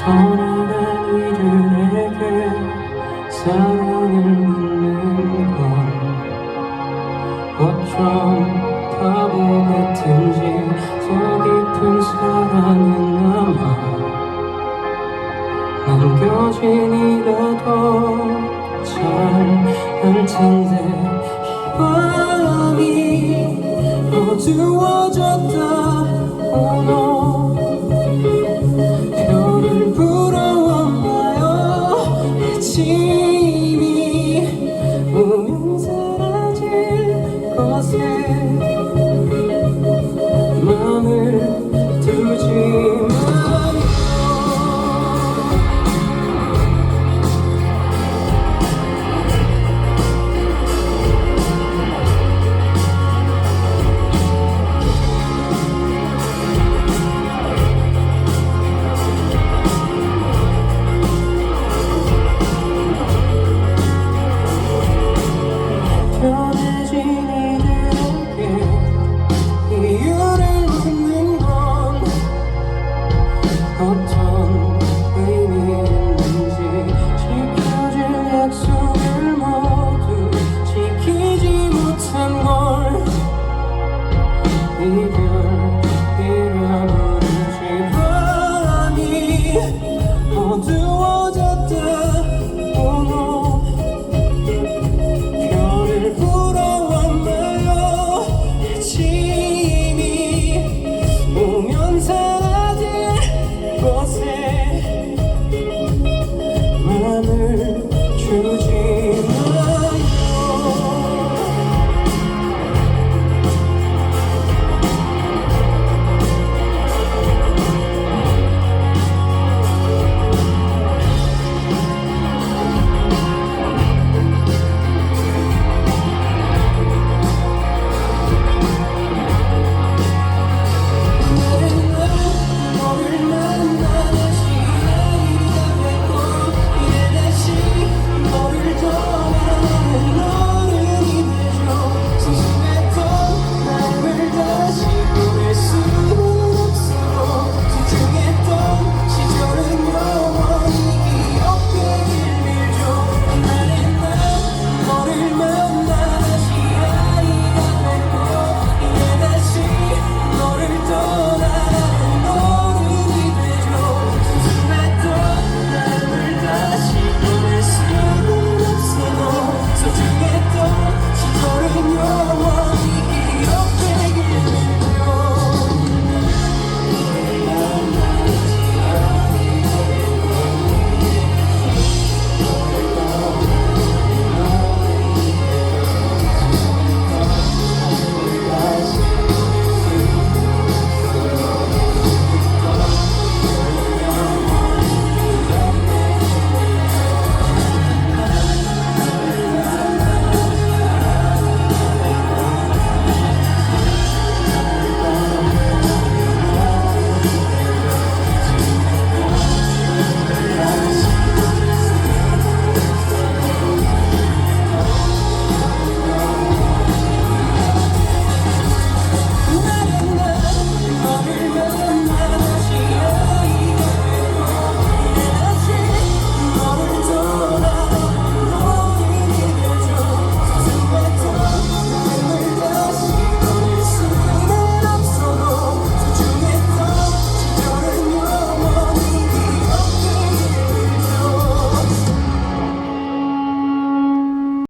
떠나간 이들에게 사랑을 묻는 건 어쩜 바보 같은지 저 깊은 사랑은 남아 남겨진이라도 잘알 텐데. 이 밤이 어두워졌다. 오늘 poser 어두워졌다.